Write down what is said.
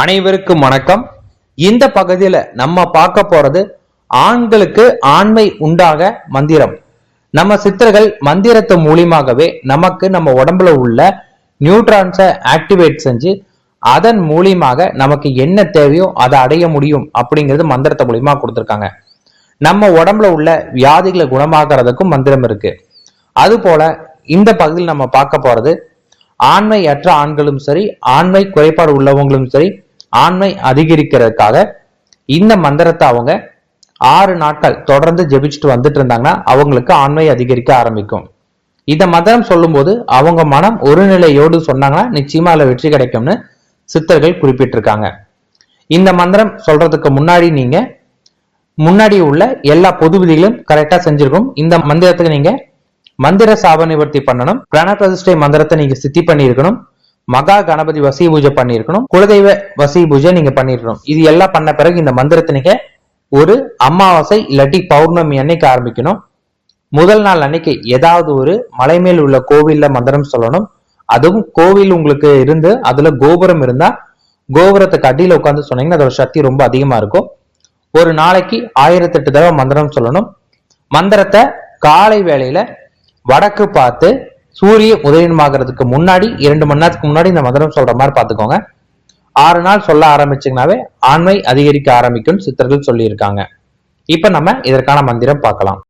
அனைவருக்கும் வணக்கம். இந்த பகுதியில நம்ம பார்க்க போறது ஆண்களுக்கு ஆண்மை உண்டாக மந்திரம். நம்ம சித்தர்கள் மந்திரத்து மூலியமாகவே நமக்கு நம்ம உடம்புல உள்ள நியூட்ரான்ஸை ஆக்டிவேட் செஞ்சு அதன் மூலியமாக நமக்கு என்ன தேவையோ அதை அடைய முடியும் அப்படிங்கிறது மந்திரத்தை மூலியமா கொடுத்துருக்காங்க. நம்ம உடம்புல உள்ள வியாதிகளை குணமாக்குறதுக்கும் மந்திரம் இருக்கு. அது போல இந்த பகுதியில் நம்ம பார்க்க போறது ஆண்மை அற்ற ஆண்களும் சரி ஆண்மை குறைபாடு உள்ளவங்களும் சரி ஆண்மை அதிகரிக்கிறதுக்காக இந்த மந்திரத்தை அவங்க ஆறு நாட்கள் தொடர்ந்து ஜெபிச்சுட்டு வந்துட்டு இருந்தாங்கன்னா அவங்களுக்கு ஆண்மை அதிகரிக்க ஆரம்பிக்கும். இந்த மந்திரம் சொல்லும்போது அவங்க மனம் ஒரு நிலையோடு சொன்னாங்கன்னா நிச்சயமா அதில் வெற்றி கிடைக்கும்னு சித்தர்கள் குறிப்பிட்டிருக்காங்க. இந்த மந்திரம் சொல்றதுக்கு முன்னாடி நீங்க முன்னாடி உள்ள எல்லா பொது விதிகளும் கரெக்டா செஞ்சிருக்கும் இந்த மந்திரத்துக்கு நீங்க மந்திர சாப நிவர்த்தி பண்ணணும். பிரண பிரதிஷ்டை மந்திரத்தை நீங்க சித்தி பண்ணியிருக்கணும். மகா கணபதி வசி பூஜை பண்ணியிருக்கணும். குலதெய்வ வசி பூஜை நீங்க பண்ணிருக்கணும் இது எல்லாம் பண்ண பிறகு இந்த மந்திரத்தை நீங்க ஒரு அமாவாசை இல்லாட்டி பௌர்ணமி அன்னைக்கு ஆரம்பிக்கணும். முதல் நாள் அன்னைக்கு ஏதாவது ஒரு மலை மேல் உள்ள கோவில்ல மந்திரம் சொல்லணும். அதுவும் கோவில் உங்களுக்கு இருந்து அதுல கோபுரம் இருந்தா கோபுரத்துக்கு அடியில உட்காந்து சொன்னீங்கன்னா அதோட சக்தி ரொம்ப அதிகமா இருக்கும். ஒரு நாளைக்கு ஆயிரத்தெட்டு தடவை மந்திரம் சொல்லணும். மந்திரத்தை காலை வேளையில வடக்கு பார்த்து சூரிய உதயமாகிறதுக்கு முன்னாடி இரண்டு மணி நேரத்துக்கு முன்னாடி இந்த மந்திரம் சொல்ற மாதிரி பார்த்துக்கோங்க. ஆறு நாள் சொல்ல ஆரம்பிச்சிங்கனாவே ஆண்மை அதிகரிக்க ஆரம்பிக்கும் சித்தர்கள் சொல்லியிருக்காங்க. இப்ப நம்ம இதற்கான மந்திரம் பார்க்கலாம்.